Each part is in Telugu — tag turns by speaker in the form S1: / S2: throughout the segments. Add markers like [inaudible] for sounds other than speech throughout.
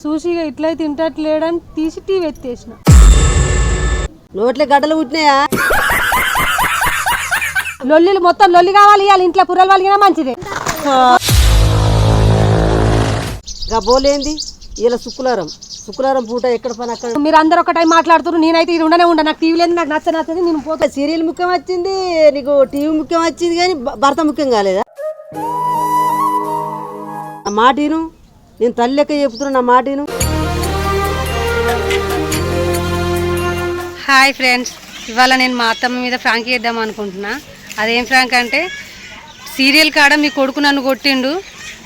S1: చూసిగా ఇట్లయితే తింటట్లేడని తీసి టీవీ ఎత్తేసిన
S2: నోట్లే గడ్డలు పుట్టినాయా?
S1: లొల్లిలు మొత్తం లొల్లి కావాలి ఇవాళ ఇంట్లో పుర్రలు వాళ్ళకినా మంచిదే.
S2: గా బోలేంది? ఇలా శుక్రవారం. శుక్రవారం పూట ఎక్కడ పని అక్కడ?
S1: మీరు అందరు ఒక టైం మాట్లాడుతున్నారు నేనైతే ఇది ఉండనే ఉండ నాకు టీవీ లేదు నాకు నచ్చ నచ్చది నేను పోతా.
S2: సీరియల్ ముఖ్యం వచ్చింది నీకు టీవీ ముఖ్యం వచ్చింది కానీ భర్త ముఖ్యం కాలేదా? మాటిను నేను తల్లి లెక్క చెప్తున్నా నా మాటిను
S1: హాయ్ ఫ్రెండ్స్ ఇవాళ నేను మా అత్తమ్మ మీద ఫ్రాంక్ చేద్దాం అనుకుంటున్నా. అదేం ఫ్రాంక్ అంటే సీరియల్ కాడ మీ కొడుకు నన్ను కొట్టిండు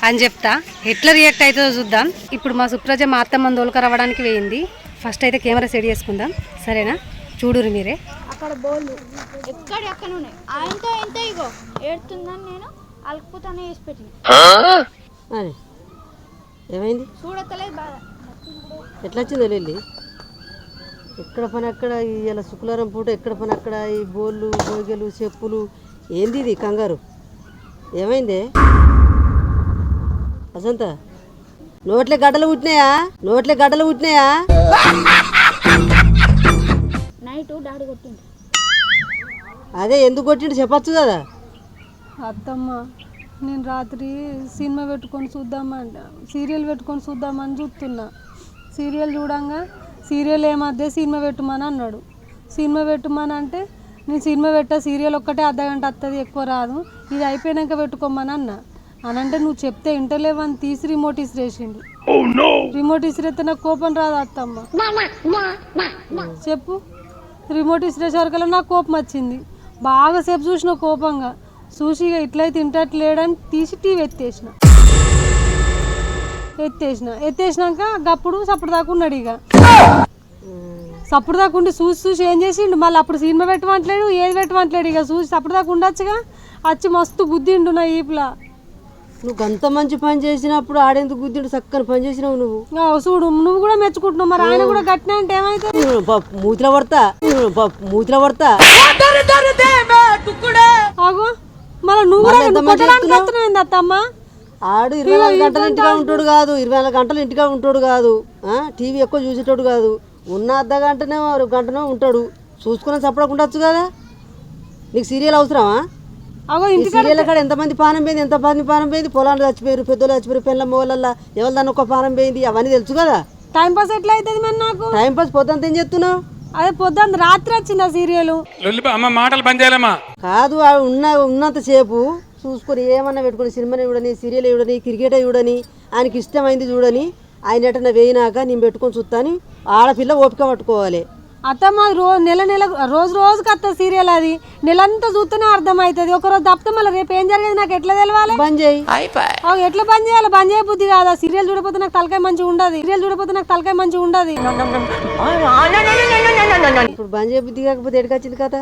S1: అని చెప్తా. ఎట్లా రియాక్ట్ అవుతుందో చూద్దాం. ఇప్పుడు మా సుప్రజ మా అత్తమ్మని దోలుకరవ్వడానికి వేయింది. ఫస్ట్ అయితే కెమెరా సెట్ చేసుకుందాం. సరేనా? చూడురు మీరే.
S3: అక్కడ బోళ్ళు ఎక్కడ ఎక్కడ ఉన్నాయి? ఆయనతో ఎంత ఇగో? ఏడుతుందని నేను అలకపోతానే వేసి పెట్టిన.
S2: అని ఏమైంది? ఎట్లా వచ్చిందో వెళ్ళి ఎక్కడ పని అక్కడ? ఇలా శుక్రవారం పూట ఎక్కడ పని అక్కడ? ఈ బోళ్ళు బోగెలు చెప్పులు. ఏంది ఇది కంగారు? ఏమైందే? వసంత నోట్లే గడ్డలు పుట్టినాయా? నోట్లే గడ్డలు పుట్టినాయా?
S3: నైట్ డాడీ కొట్టింది
S2: అదే ఎందుకు కొట్టిండు? చెప్పచ్చు కదా.
S1: అత్తమ్మ. నేను రాత్రి సినిమా పెట్టుకొని చూద్దామంట సీరియల్ పెట్టుకొని చూద్దామని చూస్తున్నా. సీరియల్ చూడంగా సీరియల్ ఏమద్దే సినిమా పెట్టమని అన్నాడు. సినిమా పెట్టమని అంటే నేను సినిమా పెట్టా సీరియల్ ఒక్కటే అర్ధ గంట వస్తుంది ఎక్కువ రాదు. ఇది అయిపోయినాక పెట్టుకోమని అన్న. అని అంటే నువ్వు చెప్తే ఇంటలేవని తీసి రిమోట్ ఇసిరేసిండు. రిమోట్ ఇసిరేస్తే నాకు కోపం రాదు అత్తమ్మ? చెప్పు. రిమోట్ ఇసిరేసరికల్లా నాకు కోపం వచ్చింది. బాగా సేపు చూసిన కోపంగా. ఇక ఇట్లయితే తింటట్లేడని తీసి టీవీ ఎత్తేసిన. ఎత్తేసిన. ఎత్తేసినాక గప్పుడు సప్పుడు దాకా ఉన్నాడు ఇక సప్పుడు దాకా ఉండి చూసి చూసి ఏం చేసిండు? మళ్ళీ అప్పుడు సినిమా పెట్టమంటలేడు ఏది పెట్టమంటలేడు ఇక చూసి సప్పుడు దాకా ఉండొచ్చుగా? వచ్చి మస్తు గుద్దిండు నా ఈపులా.
S2: నువ్వు అంత మంచి పని చేసినప్పుడు ఆడేందుకు గుద్దిండు చక్కని పని చేసినావు నువ్వు.
S1: చూడు నువ్వు కూడా మెచ్చుకుంటున్నావు. మరి ఆయన కూడా గట్టిన అంటే ఏమైతుంది?
S2: బ- మూతిలో పడతా? మూతిలో పడతా?
S1: ఆగు. మళ్ళీ నువ్వు కూడా కొట్టడానికి వస్తున్నావు ఏంది అత్తమ్మ?
S2: ఆడు ఇరవై నాలుగు గంటలు ఇంటిగా ఉంటాడు కాదు ఇరవై నాలుగు గంటలు ఇంటిగా ఉంటాడు కాదు టీవీ ఎక్కువ చూసేటోడు కాదు. ఉన్న అర్ధ గంటనే ఒక గంటనే ఉంటాడు. చూసుకుని చప్పడకుండొచ్చు కదా? నీకు సీరియల్ అవసరమా? ఈ సీరియల్ కాడ ఎంతమంది పానం పోయింది ఎంతమంది పానం పోయింది? పొలాలు చచ్చిపోయారు పెద్దలు చచ్చిపోయారు పిల్లల మొగలల్లా ఎవరి దాన్ని ఒక పానం పోయింది? అవన్నీ తెలుసు కదా?
S1: టైం పాస్ ఎట్లా అవుతుంది మరి నాకు?
S2: టైం పాస్ పొద్దుంత ఏం చేస్తున్నావు
S1: అదే పొద్దున్న రాత్రి వచ్చింది ఆ సీరియల్
S4: అమ్మ మాటలు బంద్ చేయాలమ్మా.
S2: కాదు ఆ ఉన్న ఉన్నంతసేపు చూసుకొని ఏమన్నా పెట్టుకుని సినిమాని చూడని సీరియల్ చూడని క్రికెట్ చూడని ఆయనకి ఇష్టమైంది చూడని ఆయన ఎటన్నా వేయినాక నేను పెట్టుకొని చూస్తాను ఆడపిల్ల ఓపిక పట్టుకోవాలి.
S1: అత్తమ్మ అది రో నెల నెల రోజు రోజుకి వస్తుంది సీరియల్ అది. నెలంతా చూస్తేనే అర్థమవుతుంది. ఒక రోజు తప్పితే మళ్ళీ రేపు ఏం జరిగేది? నాకు ఎట్లా తెలవాలి?
S2: బంద్ చేయి.
S1: అవి ఎట్లా బంద్ చేయాలి? బంద్ చేయబుద్ధి కాదా. సీరియల్ చూడపోతే నాకు తలకాయ మంచిగా ఉండదు. సీరియల్ చూడపోతే నాకు తలకాయ మంచిగా ఉండదు.
S2: ఇప్పుడు బంద్ చేయ బుద్ధి కాకపోతే ఎడకొచ్చింది కదా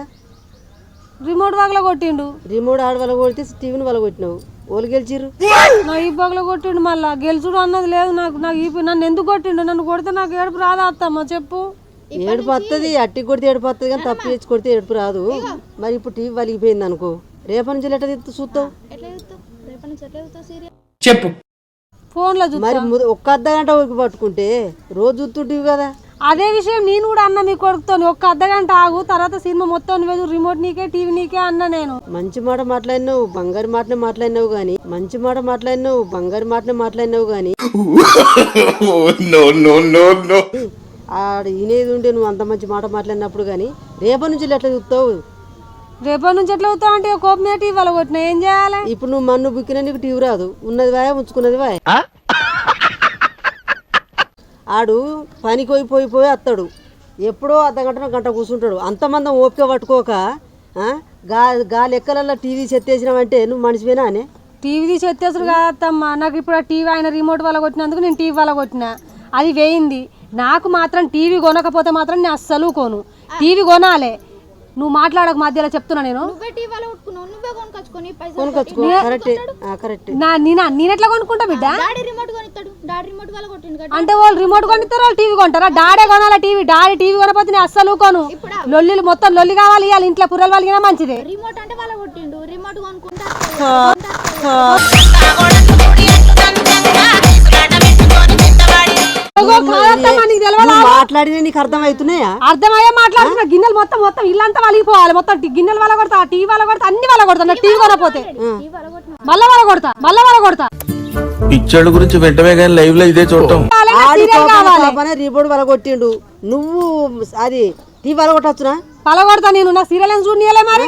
S1: రిమోట్ బాగ్లో కొట్టిండు.
S2: రిమోట్ ఆడ వాళ్ళ కొడితే టీవీని వాళ్ళ కొట్టినావు. ఓళ్ళు గెలిచిర్రు.
S1: నా ఈ బాగ్లో కొట్టిండు మళ్ళా. గెలుచుడు అన్నది లేదు నాకు. నాకు ఈ నన్ను ఎందుకు కొట్టిండు? నన్ను కొడితే నాకు ఏడుపు రాదా అత్తమ్మ? చెప్పు.
S2: ఏడుపు వస్తుంది అట్టి కొడితే ఏడుపు వస్తుంది కానీ తప్పు చేసి కొడితే ఏడుపు రాదు. మరి ఇప్పుడు టీవీ వలిగిపోయింది అనుకో. రేపటి నుంచి ఎట్లా తెత్తు? చూస్తావు
S4: చెప్పు.
S1: ఫోన్లో చూ
S2: మరి ఒక్క అర్ధ గంట ఊరికి పట్టుకుంటే రోజు చూస్తుంటివి కదా.
S1: అదే విషయం నేను కూడా అన్న మీ కొడుకుతో ఒక్క అర్ధ గంట ఆగు తర్వాత సినిమా మొత్తం నువ్వు రిమోట్ నీకే టీవీ నీకే అన్న నేను.
S2: మంచి మాట మాట్లాడినావు బంగారు మాటనే మాట్లాడినావు కానీ మంచి మాట మాట్లాడినావు బంగారు మాటనే మాట్లాడినావు కానీ [laughs] [laughs] ఆడ ఈనేది ఉండే నువ్వు అంత మంచి మాట మాట్లాడినప్పుడు కానీ రేపటి నుంచి ఎట్లా చూస్తావు?
S1: రేపటి నుంచి ఎట్లా అవుతావు అంటే కోపం టీవీ వాళ్ళ కొట్టిన ఏం చేయాలి?
S2: ఇప్పుడు నువ్వు మన్ను బుక్కినా నీకు టీవీ రాదు. ఉన్నది వాయ ఉంచుకున్నది వాయ. ఆడు పనికి పోయి పోయి పోయి వస్తాడు ఎప్పుడో అర్ధ గంట గంట కూర్చుంటాడు. అంతమంది ఓపిక పట్టుకోక గా గా లెక్కలలో టీవీ చెత్తేసినావంటే నువ్వు మనిషివేనా అనే?
S1: టీవీ తీసి ఎత్తేసారు కాదమ్మా నాకు ఇప్పుడు ఆ టీవీ ఆయన రిమోట్ వల్ల కొట్టినందుకు నేను టీవీ వల్ల కొట్టిన. అది వేయింది. నాకు మాత్రం టీవీ కొనకపోతే మాత్రం నేను అస్సలు కొను. టీవీ కొనాలి. నువ్వు మాట్లాడక మధ్యలో చెప్తున్నా నేను. నేనెట్లా కొనుక్కుంటా బిడ్డ?
S3: డాడీ రిమోట్ కొనిస్తాడు. డాడీ రిమోట్ వల్ల కొట్టిండు కదా.
S1: అంటే వాళ్ళు రిమోట్ కొనిస్తారు? వాళ్ళు టీవీ కొంటారా? డాడే కొనాలా టీవీ? డాడీ టీవీ కొనపోతే నేను అస్సలు కొను. లొల్లిలు మొత్తం లొల్లి కావాలి ఇవాళ ఇంట్లో పుర్రలు వాళ్ళకినా మంచిదే.
S3: రిమోట్ అంటే వాళ్ళ కొట్టిండు. రిమోట్ కొనుక్కుంటా.
S2: మాట్లాడినా నీకు అర్థమవుతున్నాయా?
S1: అర్థమయ్యే మాట్లాడుతున్నా గిన్నెలు మొత్తం మొత్తం ఇల్లంతా వలిగిపోవాలి. మొత్తం గిన్నెలు వల్ల కొడతా టీవీ వల్ల కొడతా అన్ని వల్ల కొడతా టీవీ కొనపోతే మళ్ళా వల్ల కొడతా మళ్ళా వల్ల కొడతా
S5: పిచ్చోళ్ళ గురించి వెంటనే కానీ లైవ్లో ఇదే చూడటం.
S2: రీబోర్డ్ వలగొట్టిండు. నువ్వు అది టీ వలగొట్టచ్చునా?
S1: పల కొడతా నేను నాకు సీరియల్ చూడనియలే మరి?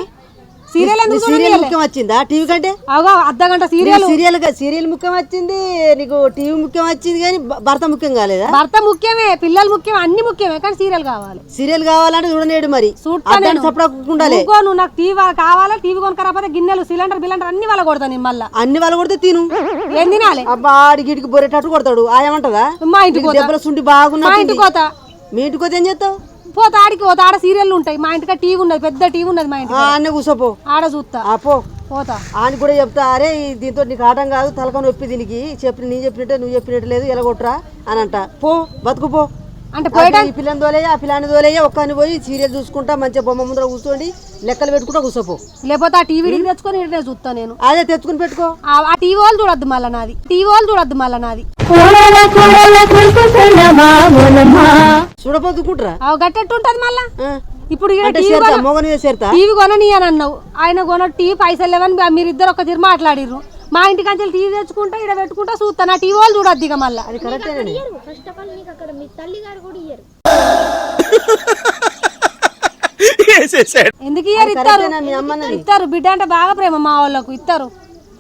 S1: సీరియల్ ఎందుకు
S2: సీరియల్ ముఖ్యం వచ్చిందా? టీవీ కంటే?
S1: అగో అర్ధ గంట సీరియల్.
S2: సీరియల్ సీరియల్ ముఖ్యం వచ్చింది నీకు టీవీ ముఖ్యం వచ్చింది కానీ భర్త ముఖ్యం కాలేదా?
S1: భర్త ముఖ్యమే పిల్లలు ముఖ్యమే అన్ని ముఖ్యమే కానీ సీరియల్ కావాలి.
S2: సీరియల్ కావాలంటే చూడనేడు మరి.
S1: ఊరుకో నువ్వు నాకు టీవీ కావాలా? టీవీ కొనుక్కరాకపోతే గిన్నెలు సిలిండర్ బిలిండర్ అన్ని వల్ల కొడతా నేను మళ్ళా.
S2: అన్ని వాళ్ళు కొడితే తిను.
S1: ఏం తినాలి?
S2: అబ్బా గిడికి బొరేటట్టు కొడతాడు. ఆయమంటదా
S1: మా ఇంటికి
S2: దెబ్బల సుంటి
S1: మా
S2: బాగున్నా
S1: ఇంటికి పోతా.
S2: మీ ఇంటికి పోతే ఏం చేస్తావు?
S1: పోతా ఆడికి పోతా ఆడ సీరియల్ ఉంటాయి. మా ఇంటికి టీవీ ఉన్నది పెద్ద టీవీ ఉన్నది మా ఇంటికి
S2: అన్నీ కూసోపో.
S1: ఆడ చూస్తా
S2: ఆ పో.
S1: పోతా.
S2: ఆయన కూడా చెప్తా అరే ఈ దీంతో నీకు ఆటం కాదు తలక నొప్పి దీనికి. చెప్పి నీ చెప్పినట్టే నువ్వు చెప్పినట్టు లేదు ఎలగొట్టరా అని అంట. పో బతుకు పో
S1: అంటే
S2: ఆ ఈ పిల్లని తోలేయ ఆ పిల్లని తోలేయ ఒక్కని పోయి సీరియల్ చూసుకుంటా మంచిగా బొమ్మ ముందర కూర్చోండి లెక్కలు పెట్టుకుంటా కూర్చోపో
S1: లేకపోతే ఆ టీవీ తెచ్చుకొని చూస్తా నేను.
S2: అదే తెచ్చుకుని పెట్టుకో.
S1: ఆ టీవీ వాళ్ళు చూడొద్దు మళ్ళా నాది. టీవీ వాళ్ళు చూడొద్దు మళ్ళా నాది.
S2: చూడపోతుకుంటారా
S1: అవి గట్టెట్టు ఉంటది మళ్ళా ఇప్పుడు టీవీ కొనని అని అన్నావు ఆయన కొన టీవీ పైసలు లేవని మీరు ఇద్దరు ఒక తిరిగి మాట్లాడిర్రు. మా ఇంటికి అంచెలు టీవీ తెచ్చుకుంటా ఇక్కడ పెట్టుకుంటా చూస్తా నా టీవీ వాళ్ళు చూడొద్దు ఇక మళ్ళా.
S2: అది కరెక్టేనండి
S3: ఫస్ట్ ఆఫ్ ఆల్ మీకు అక్కడ మీ తల్లి గారు కూడా ఇయ్యరు. [laughs]
S1: ఎందుకు ఇయ్యరు ఇస్తారు ఇస్తారు బిడ్డ అంటే బాగా ప్రేమ మా వాళ్ళకు ఇస్తారు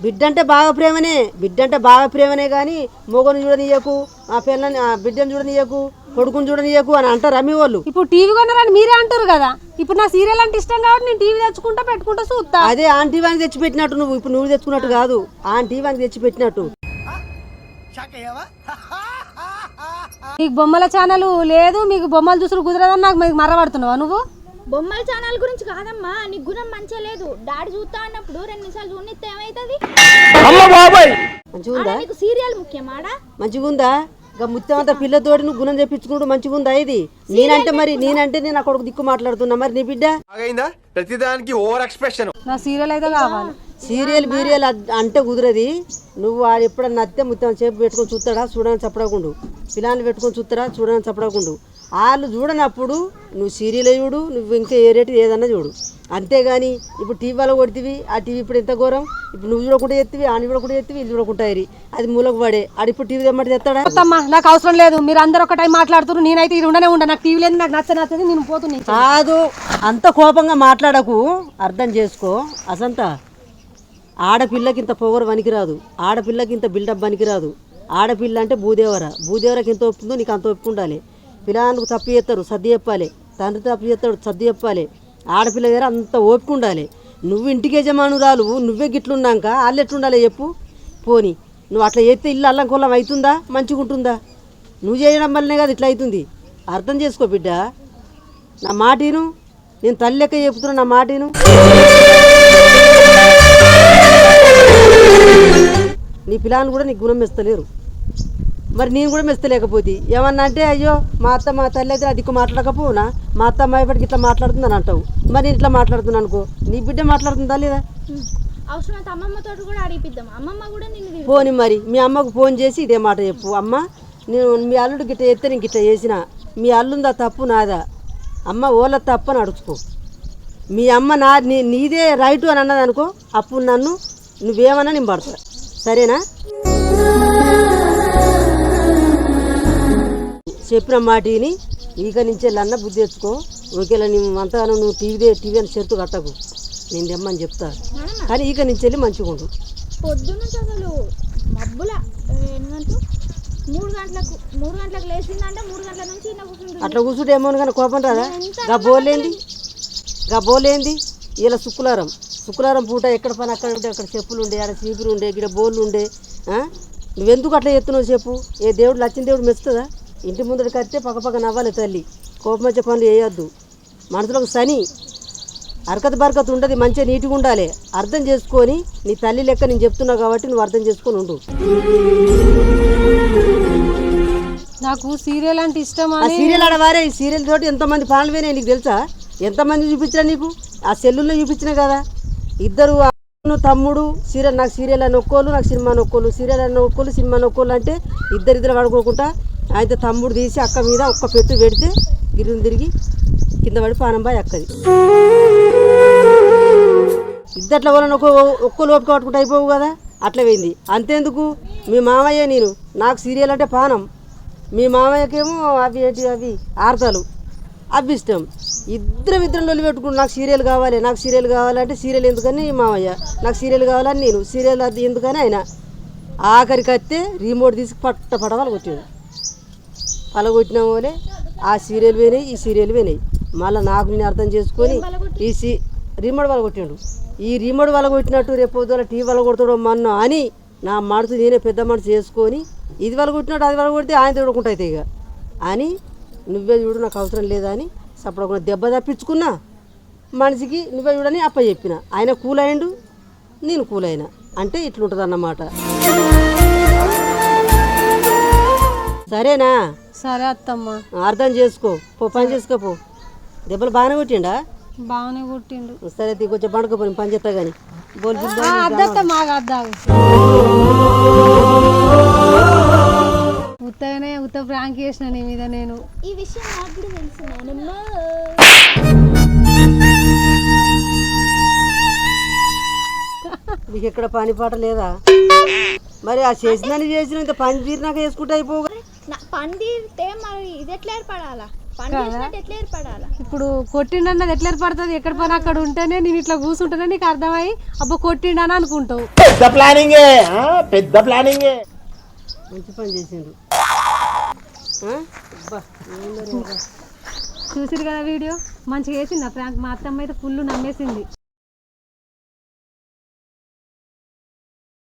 S2: బిడ్డ అంటే బాగా ప్రేమనే బిడ్డ అంటే బాగా ప్రేమనే కానీ మొగను చూడనీయకు ఆ పిల్లని ఆ బిడ్డను చూడనీయకు కొడుకుని చూడనీయకు అని అంటారు అమ్మి వాళ్ళు?
S1: ఇప్పుడు టీవీ కొన్నారని మీరే అంటారు కదా. ఇప్పుడు నా సీరియల్ అంటే ఇష్టం కాబట్టి నేను టీవీ తెచ్చుకుంటా పెట్టుకుంటా చూస్తా.
S2: అదే ఆంటీ వానికి తెచ్చి పెట్టినట్టు నువ్వు ఇప్పుడు నువ్వు తెచ్చుకున్నట్టు కాదు. ఆంటీ వానికి తెచ్చి పెట్టినట్టు
S1: మీకు బొమ్మల ఛానల్ లేదు మీకు బొమ్మలు చూసుడు కుదరదని నాకు మీకు మర్రబడుతున్నావా నువ్వు?
S3: బొమ్మల ఛానల్ గురించి కాదమ్మా నీ గుణం మంచిగా లేదు. డాడీ చూస్తా అన్నప్పుడు రెండు నిమిషాలు చూడనిస్తే ఏమవుతుంది
S2: మంచిగా ఉందా
S3: నీకు సీరియల్ ముఖ్యమాడా
S2: మంచిగా ఉందా ఇంకా ముత్యం అంతా పిల్లతోటి నువ్వు గుణం చెప్పించుకుంటూ మంచిగా ఉందా ఇది నేనంటే మరి నేనంటే నేను అక్కడ దిక్కు మాట్లాడుతున్నా. మరి నీ బిడ్డ?
S6: ప్రతిదానికి ఓవర్ ఎక్స్ప్రెషన్.
S1: నా సీరియల్ అయితే కావాలి.
S2: సీరియల్ బీరియల్ అద్- అంటే కుదరది. నువ్వు వాడు ఎప్పుడన్నా నత్తే ముత్తం చేపు పెట్టుకొని చూస్తాడా చూడని చెప్పడకుండు. పిల్లల్ని పెట్టుకొని చూస్తారా చూడని చెప్పడకుండు. వాళ్ళు చూడనప్పుడు నువ్వు సీరియల్ చూడు నువ్వు ఇంకా ఏ రేటు ఏదన్నా చూడు. అంతేగాని ఇప్పుడు టీవీ వల్ల కొడుతుంది ఆ టీవీ ఇప్పుడు ఎంత ఘోరం? ఇప్పుడు నువ్వు చూడకుండా ఎత్తివి ఆని చూడకుండా ఎత్తివి ఇది చూడకుండా అది మూలకు పడే ఆడు ఇప్పుడు టీవీ తెమ్మంటే తెస్తాడా
S1: నాకు అవసరం లేదు. మీరు అందరు ఒక టైం మాట్లాడుతున్నారు నేనైతే ఇది ఉండనే ఉండ. నాకు టీవీ లేదు నాకు నచ్చ నచ్చది నేను పోతున్నా
S2: కాదు అంత కోపంగా మాట్లాడకు. అర్థం చేసుకో. అసంత ఆడపిల్లకి ఇంత పొగరు పనికిరాదు. ఆడపిల్లకి ఇంత బిల్డప్ పనికిరాదు. ఆడపిల్ల అంటే భూదేవర. భూదేవరకి ఎంత ఒప్పుందో నీకు అంత ఒప్పు ఉండాలి. పిల్లలకు తప్పు చేస్తారు సర్ది చెప్పాలి. తండ్రి తప్పు చేస్తాడు సర్ది చెప్పాలి. ఆడపిల్ల దగ్గర అంత ఓపిక ఉండాలి. నువ్వు ఇంటికి యజమానురాలు నువ్వే గిట్లున్నాక వాళ్ళు ఎట్లుండాలి చెప్పు. పోని నువ్వు అట్లా చేస్తే ఇల్లు అల్లం కొల్లం అవుతుందా మంచిగా ఉంటుందా? నువ్వు చేయడం వల్లనే కదా ఇట్లా అవుతుంది. అర్థం చేసుకో బిడ్డ. నా మాటిను నేను తల్లి లెక్క చెప్తున్నా నా మాటిను నీ పిల్లని కూడా నీకు గుణం మెస్తలేరు. మరి నేను కూడా మెస్తలేకపోతే ఏమన్నా అంటే అయ్యో మా అత్త మా తల్లి అయితే అది మాట్లాడకపోనా? మా అత్త మా ఇప్పటికి ఇట్లా మాట్లాడుతుందని అంటావు. మరి నేను ఇట్లా మాట్లాడుతున్నాను అనుకో నీ బిడ్డ మాట్లాడుతుందా లేదా?
S3: అవసరమైతే అమ్మమ్మతో కూడా అడిగిపిద్దాం. అమ్మమ్మ కూడా నిన్ను తిడుతుంది.
S2: పోని మరి మీ అమ్మకు ఫోన్ చేసి ఇదే మాట చెప్పు. అమ్మ నేను మీ అల్లుడు గిట్ట చేస్తే నేను గిట్ట చేసిన. మీ అల్లుందా తప్పు నాదా? అమ్మ ఓల తప్పు అని అడుచుకో. మీ అమ్మ నా నీ నీదే రైటు అని అన్నది అనుకో అప్పుడు నన్ను నువ్వేమన్నా నేను పడతా సరేనా? చెప్పిన మాట విని ఇక నుంచే అన్న బుద్ధి తెచ్చుకో. ఒకేలా నువ్వు అంతగానో నువ్వు టీవీ టీవీ అని చెరుతు కట్టకు. నేను తెమ్మని చెప్తా. కానీ ఇక నుంచి వెళ్ళి మంచిగా ఉండు.
S3: పొద్దున్న అసలు మబ్బుల మూడు గంటలకు మూడు గంటలకు లేచిందంటే మూడు గంటల నుంచి
S2: అట్లా కూర్చుంటే ఏమో కానీ కోపం రాదా? గా బోలేంది గా బోలేంది ఇలా శుక్రవారం. శుక్రవారం పూట ఎక్కడ పని అక్కడ ఉంటే అక్కడ చెప్పులు ఉండే ఆడ చీపులు ఉండే ఇక్కడ బోర్లు ఉండే? నువ్వెందుకు అట్లా ఎత్తున్నావు చెప్పు? ఏ దేవుడు లచ్చిన దేవుడు మెచ్చుతుందా? ఇంటి ముందర కడితే పక్క పక్క నవ్వాలి తల్లి. కోపం వచ్చే పనులు వేయొద్దు మనసులోకి శని అరకత బరకత ఉండదు మంచిగా నీట్గా ఉండాలి. అర్థం చేసుకొని నీ తల్లి లెక్క నేను చెప్తున్నావు కాబట్టి నువ్వు అర్థం చేసుకొని ఉండు.
S1: నాకు సీరియల్ అంటే ఇష్టం
S2: సీరియల్ ఆడవారే ఈ సీరియల్ తోటి ఎంతమంది పాటలు పోయినాయి నీకు తెలుసా? ఎంతమంది చూపించినా నీకు? ఆ సెల్లుల్లో చూపించిన కదా? ఇద్దరు తమ్ముడు సీరియల్ నాకు సీరియల్ అని ఒక్కోళ్ళు నాకు సినిమా నొక్కోళ్ళు సీరియల్ అని ఒక్కోళ్ళు సినిమా నొక్కోళ్ళు అంటే ఇద్దరిద్దరు పడుకోకుండా అయితే తమ్ముడు తీసి అక్క మీద ఒక్క పెట్టు పెడితే గిరిని తిరిగి కింద పడి పానంబాయి అక్కది. ఇద్దట్ల వలన ఒక్క ఒక్కళ్ళు లోపు కట్టుకుంటే అయిపోవు కదా? అట్లా పోయింది. అంతేందుకు? మీ మామయ్య నేను. నాకు సీరియల్ అంటే పానం. మీ మామయ్యకేమో అవి ఏంటి అవి? ఆర్తలు. అవి ఇష్టం. ఇద్దరం ఇద్దరం లొల్లి పెట్టుకుంటు నాకు సీరియల్ కావాలి నాకు సీరియల్ కావాలంటే సీరియల్ ఎందుకని మామయ్య నాకు సీరియల్ కావాలని నేను. సీరియల్ అది ఎందుకని ఆయన? ఆఖరికి వస్తే రిమోట్ తీసి పట్ట పట పలగొట్టాడు. పలగొట్టిన వాళ్ళే ఆ సీరియల్ పోయినాయి ఈ సీరియల్ పోయినాయి మళ్ళీ నాకు నేను అర్థం చేసుకొని ఈ సీ రిమోట్ పలగొట్టాడు. ఈ రిమోట్ పలగొట్టినట్టు రేపు పొద్దున టీవీ పలగొడతాడో మన్న అని నా మనసు నేనే పెద్ద మనసు చేసుకొని ఇది పలగొట్టినట్టు అది పలగొడితే ఆయన తోడుకుంటా అయితే ఇక. అని నువ్వే చూడు నాకు అవసరం లేదా అని సపడకుండా దెబ్బ తప్పించుకున్నా మనిషికి నువ్వే చూడని అప్ప చెప్పిన. ఆయన కూల్ అయిండు నేను కూల్ అయినా అంటే ఇట్లుంటుంది అన్నమాట సరేనా?
S1: సరే అత్తమ్మ.
S2: అర్థం చేసుకో. పో పని చేసుకోపో దెబ్బలు బాగానే కొట్టిండా?
S1: బాగానే కొట్టిండు.
S2: సరే కొంచెం పండుకోపోయి పని చేస్తా కానీ బోల్ బిల్
S1: ఆ, మాకు ఉత్త ప్రాంక్ చేసిన నీ మీద నేను.
S3: ఈ విషయం నాకు కూడా తెలుసు నానమ్మ.
S2: నీకు ఎక్కడ పని పాట లేదా? మరి ఆ చేసిందని చేసిన ఇంత పని తీరినాక వేసుకుంటే అయిపోవు
S3: నా పని తీరితే మరి ఇది ఎట్లా ఏర్పడాలా? పని చేసినట్టు ఎట్లా ఏర్పడాలా?
S1: ఇప్పుడు కొట్టిండన్నది ఎట్లా ఏర్పడుతుంది? ఎక్కడ పని అక్కడ ఉంటేనే నేను ఇట్లా కూర్చుంటేనే నీకు అర్థమై అబ్బా కొట్టిండని అనుకుంటావు.
S2: మంచి పని చేసిండు ఆ? అబ్బా, ఏందో రే అబ్బా.
S1: చూసిరు కదా వీడియో? మంచిగా వేసింది ఆ ప్రాంక్ మా అత్తమ్మ అయితే ఫుల్ నమ్మేసింది.